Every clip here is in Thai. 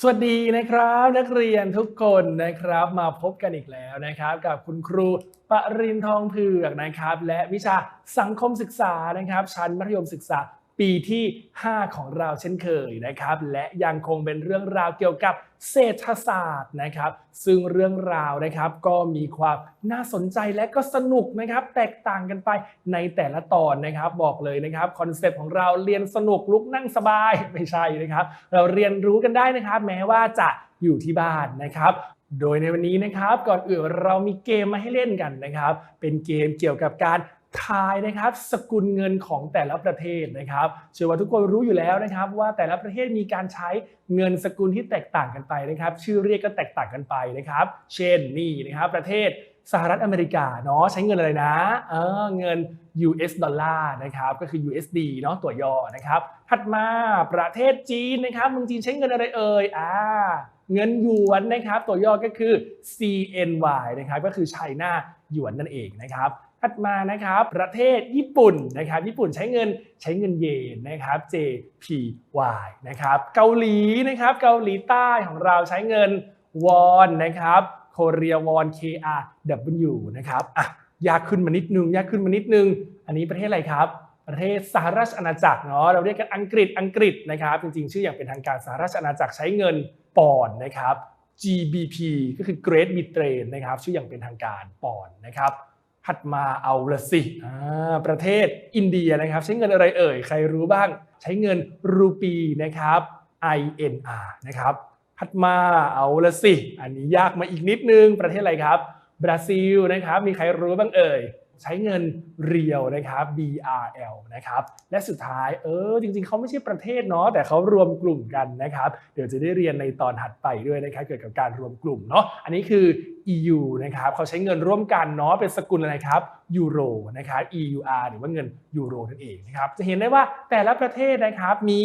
สวัสดีนะครับนักเรียนทุกคนนะครับมาพบกันอีกแล้วนะครับ กับคุณครูปรินทองเผือกนะครับ และวิชาสังคมศึกษานะครับ ชั้นมัธยมศึกษา ปีที่ 5 ของเราเช่นเคยนะครับ และยังคงเป็นเรื่องราวเกี่ยวกับเศรษฐศาสตร์นะครับ ซึ่งเรื่องราวนะครับก็มีความน่าสนใจและก็สนุกนะครับ แตกต่างกันไปในแต่ละตอนนะครับ บอกเลยนะครับคอนเซปต์ของเราเรียนสนุกลุกนั่งสบายไม่ใช่นะครับ เราเรียนรู้กันได้นะครับ แม้ว่าจะอยู่ที่บ้านนะครับโดยในวันนี้นะครับก่อนอื่นเรามีเกมมาให้เล่นกันนะครับ เป็นเกมเกี่ยวกับการ ทายนะครับสกุลเงินของแต่ละประเทศนะครับเชื่อว่าทุกคนรู้อยู่แล้วนะครับ ว่าแต่ละประเทศมีการใช้เงินสกุลที่แตกต่างกันไปนะครับ ชื่อเรียกก็แตกต่างกันไปนะครับ เช่นนี่นะครับประเทศสหรัฐอเมริกาเนาะใช้เงินอะไรนะเออเงิน US ดอลลาร์นะครับก็คือ USD เนาะตัวย่อนะครับถัดมาประเทศจีนนะครับเมืองจีนใช้เงินอะไรเอ่ยอ่าเงินหยวนนะครับตัวย่อก็คือ CNY นะครับก็คือไชน่าหยวนนั่นเองนะครับ ถัดมานะครับประเทศญี่ปุ่นนะครับญี่ปุ่นใช้เงินใช้เงินเยนนะครับ JPY นะครับเกาหลีนะครับเกาหลีใต้ของเราใช้เงินวอนนะครับโคเรียวอน KRW นะครับอะยากขึ้นมานิดนึงยากขึ้นมานิดนึง อันนี้ประเทศอะไรครับ ประเทศสหราชอาณาจักรเนาะเราเรียกกันอังกฤษอังกฤษนะครับ จริงๆ ชื่ออย่างเป็นทางการสหราชอาณาจักรใช้เงินปอนด์นะครับ GBP ก็คือ Great Britain นะครับ ชื่ออย่างเป็นทางการปอนด์นะครับ ถัดมาเอาละสิอ่าประเทศอินเดียนะครับ ใช้เงินอะไรเอ่ย ใครรู้บ้าง ใช้เงินรูปีนะครับ INR นะครับถัดมาเอาละสิ อันนี้ยากมาอีกนิดนึง ประเทศอะไรครับ บราซิลนะครับ มีใครรู้บ้างเอ่ย ใช้เงินเรียวนะครับ BRL นะครับ และสุดท้ายเออจริงๆ เขาไม่ใช่ประเทศเนาะแต่เขารวมกลุ่มกันนะครับ เดี๋ยวจะได้เรียนในตอนถัดไปด้วยนะครับเกี่ยวกับการรวมกลุ่มเนาะอันนี้คือ EU นะครับเขาใช้เงินร่วมกันเนาะเป็นสกุลอะไรครับยูโรนะครับ EUR หรือว่าเงินยูโรนั่นเองนะครับจะเห็นได้ว่าแต่ละประเทศนะครับมี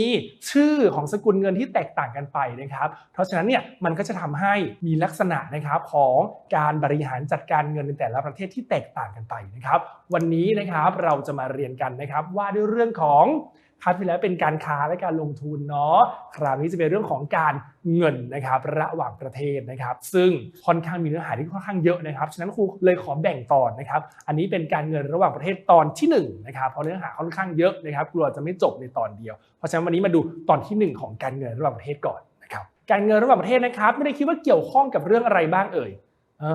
ชื่อของสกุลเงินที่แตกต่างกันไปนะครับ เพราะฉะนั้นเนี่ยมันก็จะทำให้มีลักษณะนะครับของการบริหารจัดการเงินในแต่ละประเทศที่แตกต่างกันไปนะครับวันนี้นะครับเราจะมาเรียนกันนะครับว่าด้วยเรื่องของคราวที่แล้วเป็นการค้าและการลงทุนเนาะ คราวนี้จะเป็นเรื่องของการเงินนะครับระหว่างประเทศนะครับ ซึ่งค่อนข้างมีเนื้อหาที่ค่อนข้างเยอะนะครับ ฉะนั้นครูเลยขอแบ่งตอนนะครับ อันนี้เป็นการเงินระหว่างประเทศตอนที่หนึ่งนะครับ เพราะเนื้อหาค่อนข้างเยอะนะครับ กลัวจะไม่จบในตอนเดียว เพราะฉะนั้นวันนี้มาดูตอนที่หนึ่งของการเงินระหว่างประเทศก่อนนะครับ การเงินระหว่างประเทศนะครับ ไม่ได้คิดว่าเกี่ยวข้องกับเรื่องอะไรบ้างเอ่ย เอ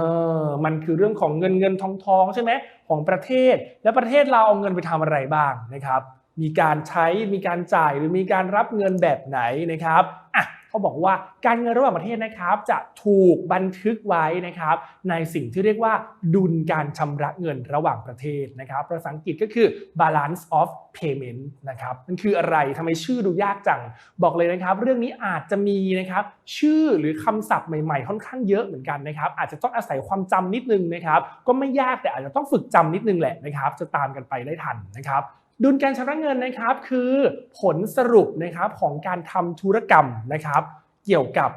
อมันคือเรื่องของเงินเงินทองทองใช่ไหมของประเทศ แล้วประเทศเราเอาเงินไปทำอะไรบ้างนะครับ มีการใช้มีการจ่ายหรือมีการรับเงินแบบไหนนะครับอะ เขาบอกว่าการเงินระหว่างประเทศนะครับ จะถูกบันทึกไว้นะครับ ในสิ่งที่เรียกว่าดุลการชำระเงินระหว่างประเทศนะครับภาษาอังกฤษก็คือ balance of payment นะครับมันคืออะไรทำไมชื่อดูยากจัง บอกเลยนะครับ เรื่องนี้อาจจะมีนะครับ ชื่อหรือคำศัพท์ใหม่ๆ ค่อนข้างเยอะเหมือนกันนะครับ อาจจะต้องอาศัยความจำนิดนึงนะครับ ก็ไม่ยากแต่อาจจะต้องฝึกจำนิดนึงแหละนะครับ จะตามกันไปได้ทันนะครับ ดุลการชำระเงินนะครับคือผลสรุปนะครับของการทำธุรกรรมนะครับ เกี่ยวกับ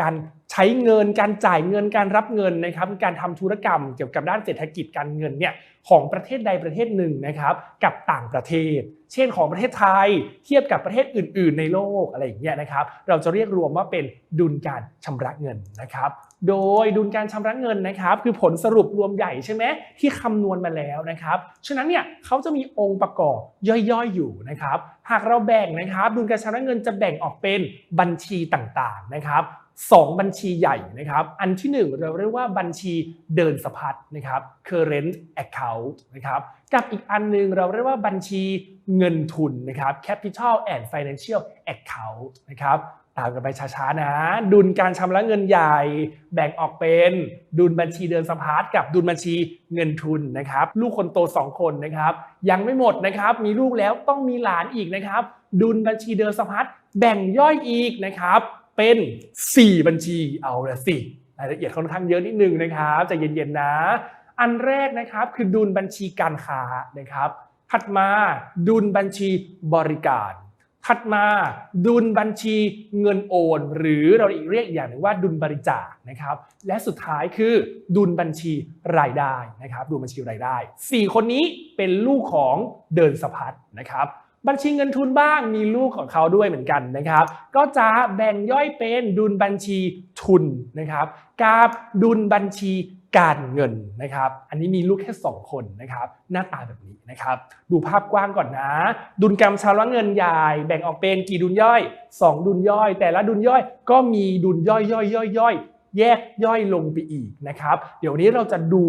การใช้เงินการจ่ายเงินการรับเงินนะครับการทำธุรกรรมเกี่ยวกับด้านเศรษฐกิจการเงินเนี่ยของประเทศใดประเทศหนึ่งนะครับ กับต่างประเทศ เช่นของประเทศไทย เทียบกับประเทศอื่น ๆ ในโลกอะไรอย่างเงี้ยนะครับ เราจะเรียกรวมว่าเป็นดุลการชำระเงินนะครับ โดยดุลการชำระเงินนะครับ คือผลสรุปรวมใหญ่ใช่ไหมที่คำนวณมาแล้วนะครับ ฉะนั้นเนี่ยเขาจะมีองค์ประกอบย่อยๆอยู่นะครับ หากเราแบ่งนะครับ ดุลการชำระเงินจะแบ่งออกเป็นบัญชีต่างๆนะครับสองบัญชีใหญ่นะครับ อันที่หนึ่งเราเรียกว่าบัญชีเดินสะพัดนะครับ current account นะครับ กับอีกอันหนึงเราเรียกว่าบัญชีเงินทุนนะครับ capital and financial account นะครับ ตามกันไปช้าๆนะ ดุลการชำระเงินใหญ่แบ่งออกเป็นดุลบัญชีเดินสะพัดกับดุลบัญชีเงินทุนนะครับ ลูกคนโต 2 คนนะครับ ยังไม่หมดนะครับ มีลูกแล้วต้องมีหลานอีกนะครับ ดุลบัญชีเดินสะพัดแบ่งย่อยอีกนะครับ เป็น 4 บัญชีเอาละสิรายละเอียดค่อนข้างเยอะนิดนึงนะครับใจะเย็นๆนะ อันแรกนะครับคือดุลบัญชีการค้านะครับ ถัดมาดุลบัญชีบริการ ถัดมาดุลบัญชีเงินโอน หรือเราอีกเรียกอีกอย่างหนึ่งว่าดุลบริจาคนะครับและสุดท้ายคือดุลบัญชีรายได้นะครับดุลบัญชีรายได้ 4 คนนี้เป็นลูกของเดินสะพัดนะครับบัญชีเงินทุนบ้างมีลูกของเขาด้วยเหมือนกันนะครับ ก็จะแบ่งย่อยเป็นดุลบัญชีทุนนะครับกับดุลบัญชี การเงินนะครับ อันนี้มีลูกแค่ 2 คนนะครับ หน้าตาแบบนี้นะครับ ดูภาพกว้างก่อนนะ ดุลกรรมชำระเงินใหญ่แบ่งออกเป็นกี่ดุลย่อย 2 ดุลย่อย แต่ละดุลย่อยก็มีดุลย่อยย่อยย่อยย่อยแยกย่อยลงไปอีกนะครับ เดี๋ยวนี้เราจะดู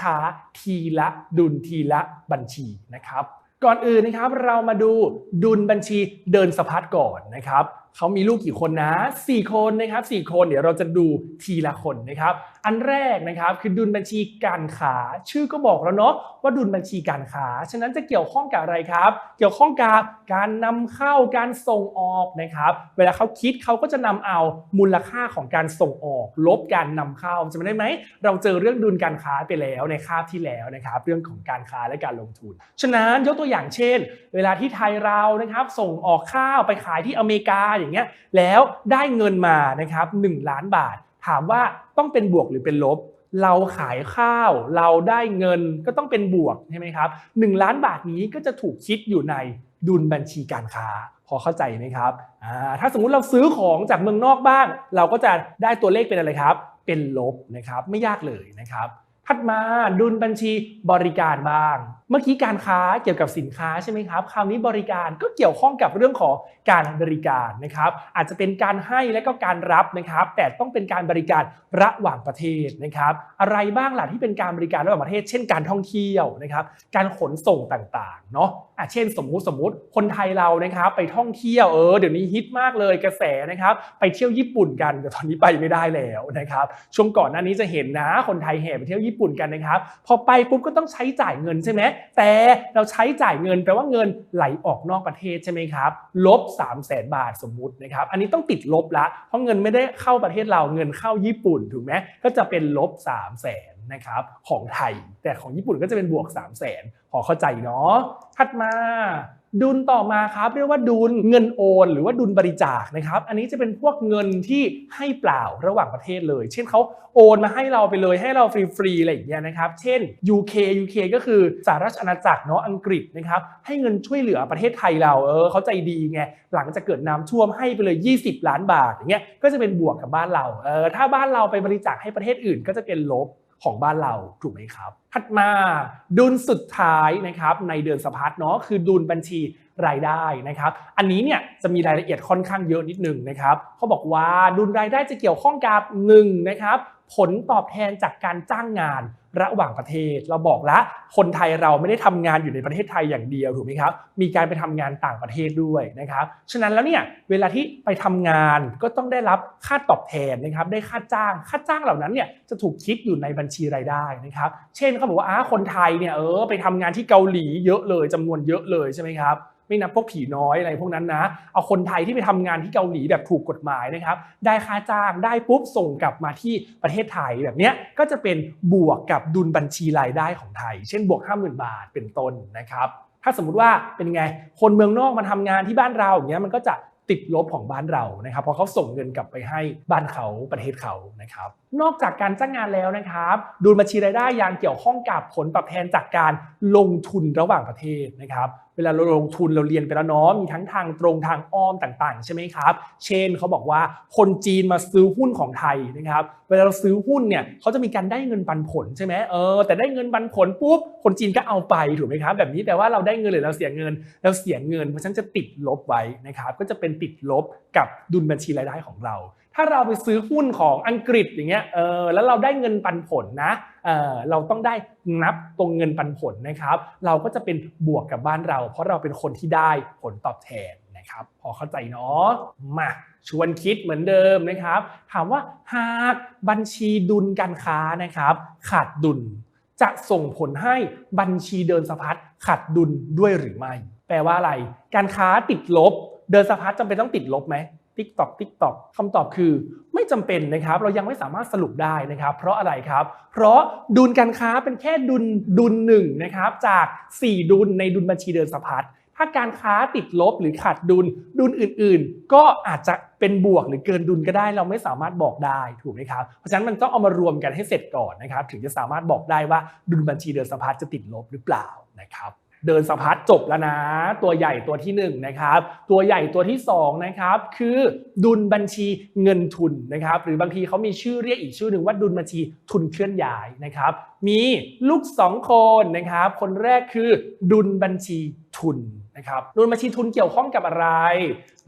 ช้าๆ ทีละดุลทีละบัญชีนะครับ ก่อนอื่นนะครับเรามาดูดุลบัญชีเดินสะพัดก่อนนะครับเขามีลูกกี่คนนะ 4 คนนะครับ 4 คนเดี๋ยวเราจะดูทีละคนนะครับ อันแรกนะครับคือดุลบัญชีการค้าชื่อก็บอกแล้วเนาะว่าดุลบัญชีการค้าฉะนั้นจะเกี่ยวข้องกับอะไรครับ เกี่ยวข้องกับการนำเข้าการส่งออกนะครับ เวลาเขาคิดเขาก็จะนำเอามูลค่าของการส่งออก ลบการนำเข้าจำได้ไหมเราเจอเรื่องดุลการค้าไปแล้วในคาบที่แล้วนะครับ เรื่องของการค้าและการลงทุน ฉะนั้นยกตัวอย่างเช่น เวลาที่ไทยเรานะครับ ส่งออกข้าวไปขายที่อเมริกาอย่างเงี้ยแล้วได้เงินมานะครับ1ล้านบาท ถามว่าต้องเป็นบวกหรือเป็นลบ เราขายข้าว เราได้เงินก็ต้องเป็นบวกใช่ไหมครับ1ล้านบาทนี้ก็จะถูกคิดอยู่ในดุลบัญชีการค้า พอเข้าใจไหมครับถ้าสมมุติเราซื้อของจากเมืองนอกบ้าง เราก็จะได้ตัวเลขเป็นอะไรครับ เป็นลบนะครับ ไม่ยากเลยนะครับ ถัดมาดุลบัญชีบริการบ้าง เมื่อกี้การค้าเกี่ยวกับสินค้าใช่ไหมครับคราวนี้บริการก็เกี่ยวข้องกับเรื่องของการบริการนะครับ อาจจะเป็นการให้และก็การรับนะครับ แต่ต้องเป็นการบริการระหว่างประเทศนะครับ อะไรบ้างล่ะที่เป็นการบริการระหว่างประเทศ เช่นการท่องเที่ยวนะครับ การขนส่งต่างๆ เนาะอะเช่นสมมุติสมมุติคนไทยเรานะครับไปท่องเที่ยวเออเดี๋ยวนี้ฮิตมากเลยกระแสนะครับไปเที่ยวญี่ปุ่นกันแต่ตอนนี้ไปไม่ได้แล้วนะครับช่วงก่อนหน้านี้จะเห็นนะคนไทยแห่ไปเที่ยวญี่ปุ่นกันนะครับพอไปปุ๊บก็ต้องใช้จ่ายเงินใช่ไหมแต่เราใช้จ่ายเงินแปลว่าเงินไหลออกนอกประเทศใช่ไหมครับลบ3 0 0แสนบาทสมมุตินะครับอันนี้ต้องติดลบละเพราะเงินไม่ได้เข้าประเทศเราเงินเข้าญี่ปุ่นถูกไหมก็จะเป็นลบ3 0 0แสน นะครับของไทย แต่ของญี่ปุ่นก็จะเป็นบวก 3 0 0แสนพอเข้าใจเนาะถัดมาดุลต่อมาครับเรียกว่าดุลเงินโอน หรือว่าดุลบริจาคนะครับ อันนี้จะเป็นพวกเงินที่ให้เปล่าระหว่างประเทศเลย เช่นเขาโอนมาให้เราไปเลยให้เราฟรีๆอะไรอย่างเงี้ยนะครับ เช่น UK UK ก็คือสหราชอาณาจักรเนาะอังกฤษนะครับให้เงินช่วยเหลือประเทศไทยเราเออเขาใจดีไงหลังจากเกิดน้ำท่วมให้ไปเลย 20 ล้านบาทอย่างเงี้ยก็จะเป็นบวกกับบ้านเราเออถ้าบ้านเราไปบริจาคให้ประเทศอื่นก็จะเป็นลบ ของบ้านเราถูกไหมครับ ถัดมาดุลสุดท้ายนะครับในเดือนสะพัดเนาะคือดุลบัญชีรายได้นะครับ อันนี้เนี่ยจะมีรายละเอียดค่อนข้างเยอะนิดหนึ่งนะครับเขาบอกว่าดุลรายได้จะเกี่ยวข้องกับ1นะครับ ผลตอบแทนจากการจ้างงานระหว่างประเทศ เราบอกแล้วคนไทยเราไม่ได้ทำงานอยู่ในประเทศไทยอย่างเดียวถูกไหมครับ มีการไปทำงานต่างประเทศด้วยนะครับฉะนั้นแล้วเนี่ยเวลาที่ไปทำงานก็ต้องได้รับค่าตอบแทนนะครับได้ค่าจ้างค่าจ้างเหล่านั้นเนี่ยจะถูกคิดอยู่ในบัญชีรายได้นะครับ เช่นเขาบอกว่าอ้าคนไทยเนี่ยเออไปทำงานที่เกาหลีเยอะเลยจำนวนเยอะเลยใช่ไหมครับ ไม่นับพวกผีน้อยอะไรพวกนั้นนะ เอาคนไทยที่ไปทำงานที่เกาหลีแบบถูกกฎหมายนะครับ ได้ค่าจ้างได้ปุ๊บส่งกลับมาที่ประเทศไทยแบบเนี้ยก็จะเป็นบวกกับดุลบัญชีรายได้ของไทย เช่นบวก 50,000 บาทเป็นต้นนะครับ ถ้าสมมุติว่าเป็นไงคนเมืองนอกมาทำงานที่บ้านเราอย่างเงี้ยมันก็จะติดลบของบ้านเรานะครับเพราะเขาส่งเงินกลับไปให้บ้านเขาประเทศเขานะครับนอกจากการจ้างงานแล้วนะครับดุลบัญชีรายได้ยังเกี่ยวข้องกับผลตอบแทนจากการลงทุนระหว่างประเทศนะครับ เวลาเราลงทุนเราเรียนไปแล้วเนาะมีทั้งทางตรงทางอ้อมต่างๆ ใช่ไหมครับ เช่นเขาบอกว่าคนจีนมาซื้อหุ้นของไทยนะครับ เวลาเราซื้อหุ้นเนี่ยเขาจะมีการได้เงินปันผลใช่ไหมเออแต่ได้เงินปันผลปุ๊บคนจีนก็เอาไปถูกไหมครับ แบบนี้แปลว่าเราได้เงินหรือเราเสียเงินเราเสียเงินเพราะฉะนั้นจะติดลบไว้นะครับก็จะเป็นติดลบกับดุลบัญชีรายได้ของเรา ถ้าเราไปซื้อหุ้นของอังกฤษอย่างเงี้ยเออแล้วเราได้เงินปันผลนะเออเราต้องได้นับตรงเงินปันผลนะครับ เราก็จะเป็นบวกกับบ้านเรา เพราะเราเป็นคนที่ได้ผลตอบแทนนะครับ พอเข้าใจเนาะมาชวนคิดเหมือนเดิมนะครับ ถามว่าหากบัญชีดุลการค้านะครับ ขาดดุลจะส่งผลให้บัญชีเดินสะพัดขาดดุลด้วยหรือไม่ แปลว่าอะไร การค้าติดลบ เดินสะพัดจำเป็นต้องติดลบไหม ติ๊กตอกติ๊กตอกคำตอบคือไม่จำเป็นนะครับ เรายังไม่สามารถสรุปได้นะครับ เพราะอะไรครับ เพราะดุลการค้าเป็นแค่ดุลดุลหนึ่งนะครับ จาก 4 ดุลในดุลบัญชีเดินสะพัดถ้าการค้าติดลบหรือขาดดุลดุลอื่น ๆ ก็อาจจะเป็นบวกหรือเกินดุลก็ได้ เราไม่สามารถบอกได้ถูกไหมครับเพราะฉะนั้นมันต้องเอามารวมกันให้เสร็จก่อนนะครับ ถึงจะสามารถบอกได้ว่าดุลบัญชีเดินสะพัดจะติดลบหรือเปล่านะครับ เดินสะพัดจบแล้วนะ ตัวใหญ่ตัวที่1นงนะครับ ตัวใหญ่ตัวที่2นะครับคือดุลบัญชีเงินทุนนะครับ หรือบางทีเขามีชื่อเรียกอีกชื่อหนึ่งว่าดุลบัญชีทุนเคลื่อนย้ายนะครับ มีลูก 2 คนนะครับ คนแรกคือดุลบัญชีทุนนะครับดุลบัญชีทุนเกี่ยวข้องกับอะไร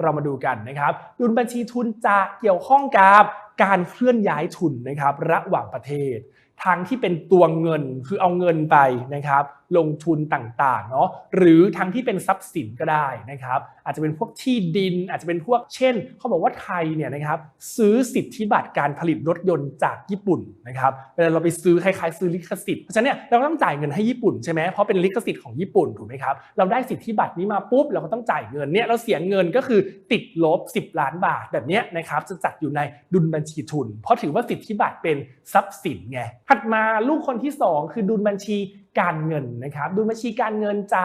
เรามาดูกันนะครับ ดุลบัญชีทุนจะเกี่ยวข้องกับการเคลื่อนย้ายทุนนะครับ ระหว่างประเทศ ทางที่เป็นตัวเงินคือเอาเงินไปนะครับ ลงทุนต่างๆเนาะหรือทางที่เป็นทรัพย์สินก็ได้นะครับอาจจะเป็นพวกที่ดิน อาจจะเป็นพวกเช่น เขาบอกว่าไทยเนี่ยนะครับซื้อสิทธิบัตรการผลิตรถยนต์จากญี่ปุ่นนะครับเวลาเราไปซื้อคล้ายๆซื้อลิขสิทธิ์เพราะฉะนั้นเนี่ยเราก็ต้องจ่ายเงินให้ญี่ปุ่นใช่ไหมเพราะเป็นลิขสิทธิ์ของญี่ปุ่นถูกไหมครับเราได้สิทธิบัตรนี้มาปุ๊บเราก็ต้องจ่ายเงินเนี่ยเราเสียเงินก็คือติดลบ 10 ล้านบาทแบบนี้นะครับจะจัดอยู่ในดุลบัญชีทุน เพราะถือว่าสิทธิบัตรเป็นทรัพย์สินไงถัดมาลูกคนที่สองคือดุลบัญชี การเงินนะครับดุลบัญชีการเงินจะ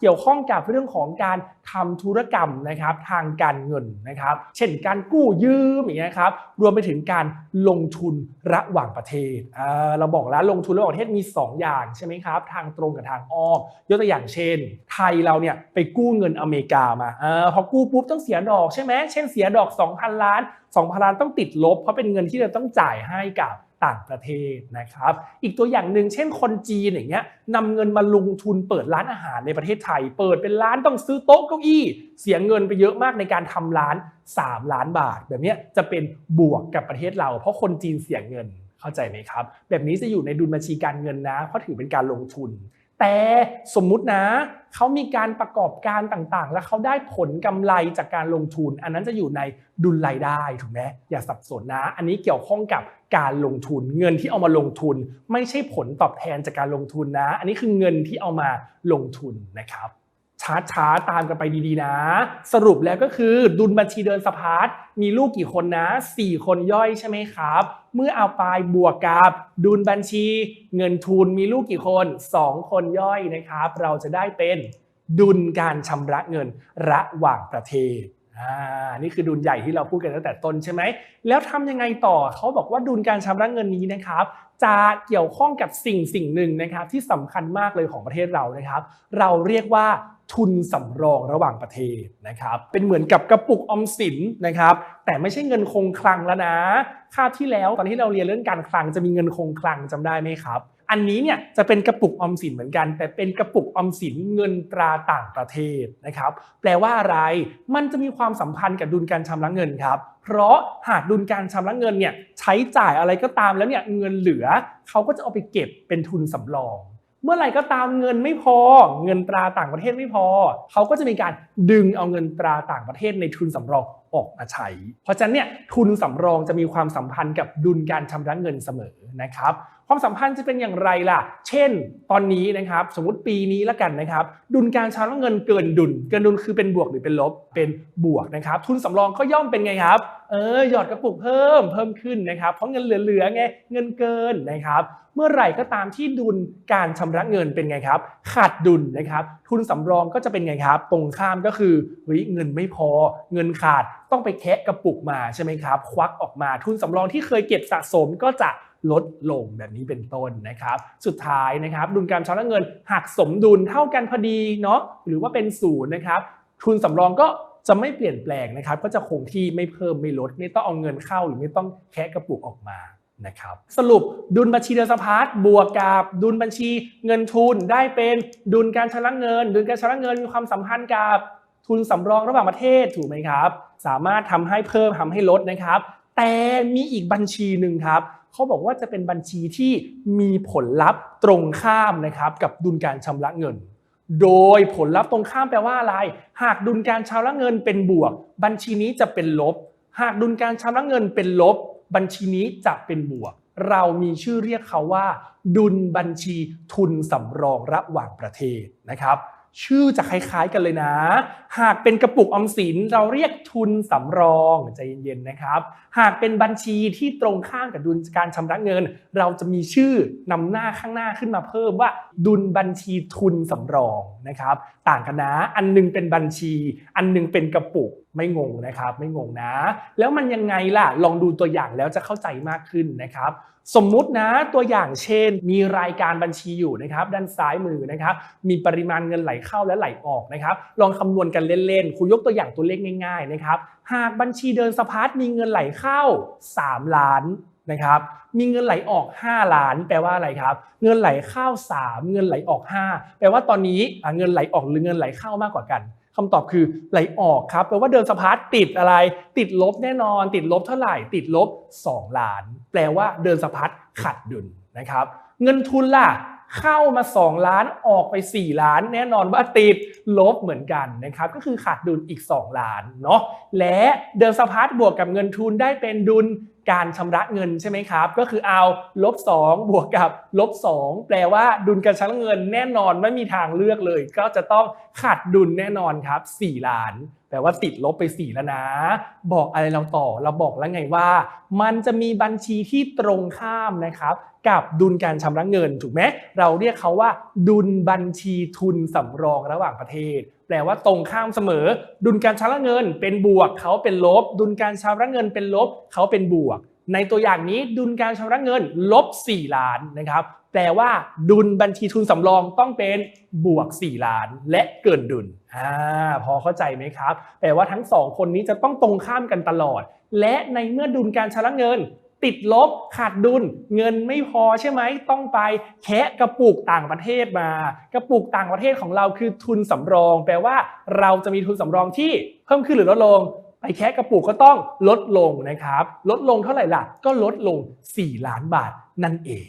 เกี่ยวข้องกับเรื่องของการทำธุรกรรมนะครับทางการเงินนะครับ เช่นการกู้ยืมอย่างเงี้ยครับรวมไปถึงการลงทุนระหว่างประเทศเราบอกแล้วลงทุนระหว่างประเทศมี 2 อย่างใช่ไหมครับทางตรงกับทางอ้อมยกตัวอย่างเช่น ไทยเราเนี่ยไปกู้เงินอเมริกามาอพอกู้ปุ๊บต้องเสียดอกใช่ไหมเช่นเสียดอก 2,000 ล้าน 2,000 ล้านต้องติดลบ เพราะเป็นเงินที่เราต้องจ่ายให้กับ ต่างประเทศนะครับ อีกตัวอย่างหนึ่งเช่นคนจีนอย่างเงี้ยนำเงินมาลงทุนเปิดร้านอาหารในประเทศไทย เปิดเป็นร้านต้องซื้อโต๊ะเก้าอี้ เสียเงินไปเยอะมากในการทำร้าน 3 ล้านบาท แบบเนี้ยจะเป็นบวกกับประเทศเรา เพราะคนจีนเสียเงินเข้าใจไหมครับ แบบนี้จะอยู่ในดุลบัญชีการเงินนะ เพราะถือเป็นการลงทุน แต่สมมุตินะเขามีการประกอบการต่างๆ แล้วเขาได้ผลกำไรจากการลงทุน อันนั้นจะอยู่ในดุลรายได้ถูกไหมอย่าสับสนนะ อันนี้เกี่ยวข้องกับการลงทุน เงินที่เอามาลงทุน ไม่ใช่ผลตอบแทนจากการลงทุนนะ อันนี้คือเงินที่เอามาลงทุนนะครับช้าๆตามกันไปดีๆนะ สรุปแล้วก็คือดุลบัญชีเดินสะพัดมีลูกกี่คนนะ 4 คนย่อยใช่ไหมครับ เมื่อเอาไปบวกกับดุลบัญชี เงินทุนมีลูกกี่คน 2 คนย่อยนะครับ เราจะได้เป็นดุลการชำระเงินระหว่างประเทศอ่านี่คือดุลใหญ่ที่เราพูดกันตั้งแต่ต้นใช่ไหม แล้วทำยังไงต่อเขาบอกว่าดุลการชำระเงินนี้นะครับ จะเกี่ยวข้องกับสิ่งสิ่งหนึ่งนะครับที่สำคัญมากเลยของประเทศเรานะครับ เราเรียกว่า ทุนสำรองระหว่างประเทศนะครับเป็นเหมือนกับกระปุกออมสินนะครับแต่ไม่ใช่เงินคงคลังแล้วนะคาบที่แล้วตอนที่เราเรียนเรื่องการคลังจะมีเงินคงคลังจำได้ไหมครับอันนี้เนี่ยจะเป็นกระปุกออมสินเหมือนกัน แต่เป็นกระปุกออมสินเงินตราต่างประเทศนะครับแปลว่าอะไรมันจะมีความสัมพันธ์กับดุลการชำระเงินครับ เพราะหากดุลการชำระเงินเนี่ยใช้จ่ายอะไรก็ตามแล้วเนี่ยเงินเหลือเขาก็จะเอาไปเก็บเป็นทุนสำรอง เมื่อไหร่ก็ตามเงินไม่พอ เงินตราต่างประเทศไม่พอ เขาก็จะมีการดึงเอาเงินตราต่างประเทศในทุนสำรองออกมาใช้ เพราะฉะนั้นเนี่ยทุนสำรองจะมีความสัมพันธ์กับดุลการชำระเงินเสมอนะครับ ความสัมพันธ์จะเป็นอย่างไรล่ะ เช่น ตอนนี้นะครับ สมมติปีนี้ละกันนะครับ ดุลการชำระเงินเกินดุล เกินดุลคือเป็นบวกหรือเป็นลบ เป็นบวกนะครับ ทุนสำรองก็ย่อมเป็นไงครับ เออ หยอดกระปุกเพิ่ม เพิ่มขึ้นนะครับ เพราะเงินเหลือๆไง เงินเกินนะครับ เมื่อไหร่ก็ตามที่ดุลการชำระเงินเป็นไงครับ ขาดดุลนะครับ ทุนสำรองก็จะเป็นไงครับ ตรงข้ามก็คือ เฮ้ย เงินไม่พอ เงินขาด ต้องไปแคะกระปุกมาใช่ไหมครับ ควักออกมา ทุนสำรองที่เคยเก็บสะสมก็จะ ลดลงแบบนี้เป็นต้นนะครับ สุดท้ายนะครับ ดุลการชำระเงินหักสมดุลเท่ากันพอดีเนาะหรือว่าเป็นศูนย์นะครับทุนสำรองก็จะไม่เปลี่ยนแปลงนะครับ ก็จะคงที่ไม่เพิ่มไม่ลด ไม่ต้องเอาเงินเข้าหรือไม่ต้องแคะกระปุกออกมานะครับสรุปดุลบัญชีเดินสะพัดบวกกับดุลบัญชีเงินทุนได้เป็นดุลการชำระเงิน ดุลการชำระเงินมีความสัมพันธ์กับทุนสำรองระหว่างประเทศถูกไหมครับ สามารถทำให้เพิ่มทำให้ลดนะครับ แต่มีอีกบัญชีหนึ่งครับ เขาบอกว่าจะเป็นบัญชีที่มีผลลัพธ์ตรงข้ามนะครับกับดุลการชำระเงิน โดยผลลัพธ์ตรงข้ามแปลว่าอะไร หากดุลการชำระเงินเป็นบวก บัญชีนี้จะเป็นลบ หากดุลการชำระเงินเป็นลบ บัญชีนี้จะเป็นบวก เรามีชื่อเรียกเขาว่า ดุลบัญชีทุนสำรองระหว่างประเทศนะครับ ชื่อจะคล้ายๆกันเลยนะ หากเป็นกระปุกออมสินเราเรียกทุนสำรองใจเย็นๆนะครับ หากเป็นบัญชีที่ตรงข้ามกับดุลการชำระเงิน เราจะมีชื่อนำหน้าข้างหน้าขึ้นมาเพิ่มว่า ดุลบัญชีทุนสำรองนะครับ ต่างกันนะ อันหนึงเป็นบัญชี อันหนึงเป็นกระปุกไม่งงนะครับ ไม่งงนะ แล้วมันยังไงล่ะลองดูตัวอย่างแล้วจะเข้าใจมากขึ้นนะครับ สมมุตินะตัวอย่างเช่น มีรายการบัญชีอยู่นะครับด้านซ้ายมือนะครับมีปริมาณเงินไหลเข้าและไหลออกนะครับลองคำนวณกันเล่นๆครูยกตัวอย่างตัวเลขง่ายๆนะครับหากบัญชีเดินสะพัดมีเงินไหลเข้า 3 ล้านนะครับมีเงินไหลออก 5 ล้าน แปลว่าอะไรครับ เงินไหลเข้า 3 เงินไหลออก 5 แปลว่าตอนนี้อะเงินไหลออกหรือเงินไหลเข้ามากกว่ากัน คำตอบคือไหลออกครับแปลว่าเดินสะพัดติดอะไร ติดลบแน่นอน ติดลบเท่าไหร่ ติดลบ 2 ล้าน แปลว่าเดินสะพัดขาดดุลนะครับ เงินทุนล่ะเข้ามา 2 ล้านออกไป 4 ล้าน แน่นอนว่าติดลบเหมือนกันนะครับก็คือขาดดุลอีก 2 ล้านเนาะและเดินสะพัดบวกกับเงินทุนได้เป็นดุล การชำระเงินใช่ไหมครับ ก็คือเอาลบ2บวกกับลบ2แปลว่าดุลการชำระเงินแน่นอนไม่มีทางเลือกเลย ก็จะต้องขาดดุลแน่นอนครับ 4 ล้าน แปลว่าติดลบไป 4 แล้วนะ บอกอะไรเราต่อเราบอกแล้วไงว่า มันจะมีบัญชีที่ตรงข้ามนะครับ กับดุลการชำระเงินถูกไหมเราเรียกเขาว่า ดุลบัญชีทุนสำรองระหว่างประเทศ แปลว่าตรงข้ามเสมอ ดุลการชำระเงิน เป็นบวกเขาเป็นลบ ดุลการชำระเงินเป็นลบเขาเป็นบวก ในตัวอย่างนี้ดุลการชำระเงินลบ 4 ล้านนะครับ แปลว่าดุลบัญชีทุนสำรองต้องเป็นบวก 4 ล้านและเกินดุลอ่าพอเข้าใจไหมครับ แปลว่าทั้งสองคนนี้จะต้องตรงข้ามกันตลอด และในเมื่อดุลการชำระเงิน ติดลบขาดดุล เงินไม่พอใช่ไหมต้องไปแคะกระปุกต่างประเทศมา กระปุกต่างประเทศของเราคือทุนสำรอง แปลว่าเราจะมีทุนสำรองที่เพิ่มขึ้นหรือลดลงไปแคะกระปุกก็ต้องลดลงนะครับ ลดลงเท่าไหร่ล่ะ ก็ลดลง 4 ล้านบาทนั่นเอง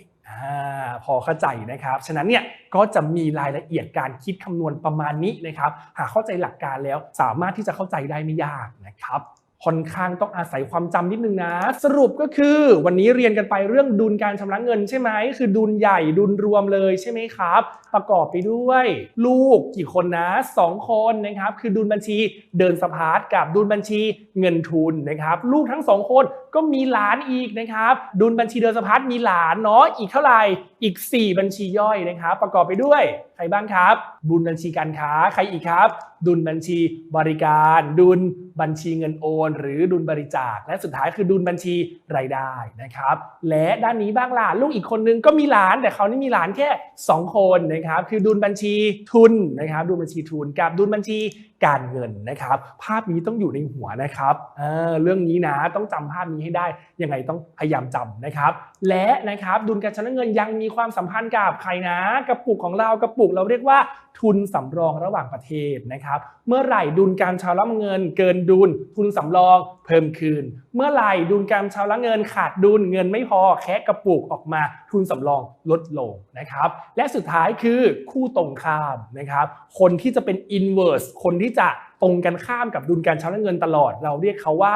พอเข้าใจนะครับ ฉะนั้นเนี่ยก็จะมีรายละเอียดการคิดคำนวณประมาณนี้นะครับ หากเข้าใจหลักการแล้วสามารถที่จะเข้าใจได้ไม่ยากนะครับค่อนข้างต้องอาศัยความจำนิดนึงนะ สรุปก็คือวันนี้เรียนกันไปเรื่องดุลการชำระเงินใช่ไหมคือดุลใหญ่ดุลรวมเลยใช่ไหมครับประกอบไปด้วย ลูกกี่คนนะสองคนนะครับคือดุลบัญชีเดินสะพาดกับดุลบัญชีเงินทุนนะครับลูกทั้งสองคนก็มีหลานอีกนะครับดุลบัญชีเดินสะพาดมีหลานเนาะอีกเท่าไหร่อีก 4 บัญชีย่อยนะครับ ประกอบไปด้วยใครบ้างครับ ดุลบัญชีการค้าใครอีกครับ ดุลบัญชีบริการ ดุลบัญชีเงินโอน หรือดุลบริจาค และสุดท้ายคือดุลบัญชีรายได้นะครับ และด้านนี้บ้างล่ะลูกอีกคนนึงก็มีหลานแต่เขานี่มีหลานแค่ 2 คนนะครับคือดุลบัญชีทุนนะครับดุลบัญชีทุนกับดุลบัญชี การเงินนะครับ ภาพนี้ต้องอยู่ในหัวนะครับเเรื่องนี้นะต้องจำภาพนี้ให้ได้ยังไงต้องพยายามจำนะครับ และนะครับดุลการชำระเงินยังมีความสัมพันธ์กับใครนะกระปุกของเรากระปุกเราเรียกว่าทุนสำรองระหว่างประเทศนะครับ เมื่อไหร่ดุลการชำระเงิน เกินดุลทุนสำรองเพิ่มคืน เมื่อไหร่ดุลการชำระเงินขาดดุลเงินไม่พอแค่กระปุกออกมาทุนสำรองลดลงนะครับ และสุดท้ายคือคู่ตรงข้ามนะครับ คนที่จะเป็น inverse คนที่จะตรงกันข้ามกับดุลการชำระเงินตลอด เราเรียกเขาว่า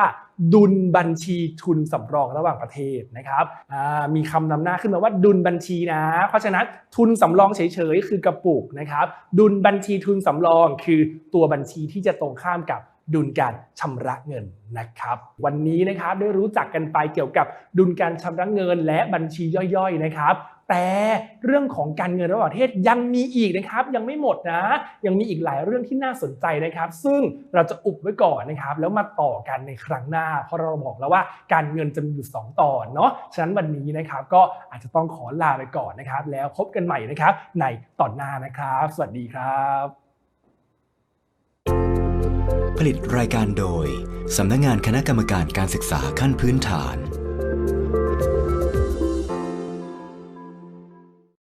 ดุลบัญชีทุนสำรองระหว่างประเทศนะครับมีคำนำหน้าขึ้นมาว่าดุลบัญชีนะ เพราะฉะนั้นทุนสำรองเฉยๆคือกระปุกนะครับ ดุลบัญชีทุนสำรองคือตัวบัญชีที่จะตรงข้ามกับดุลการชำระเงินนะครับ วันนี้นะครับได้รู้จักกันไปเกี่ยวกับดุลการชำระเงินและบัญชีย่อยๆนะครับ แต่เรื่องของการเงินระหว่างประเทศยังมีอีกนะครับ ยังไม่หมดนะ ยังมีอีกหลายเรื่องที่น่าสนใจนะครับ ซึ่งเราจะอุบไว้ก่อนนะครับ แล้วมาต่อกันในครั้งหน้า เพราะเราบอกแล้วว่าการเงินจะมีอยู่ 2 ตอนเนาะฉะนั้นวันนี้นะครับก็อาจจะต้องขอลาไปก่อนนะครับ แล้วพบกันใหม่นะครับในตอนหน้านะครับ สวัสดีครับ ผลิตรายการโดยสำนักงานคณะกรรมการการศึกษาขั้นพื้นฐาน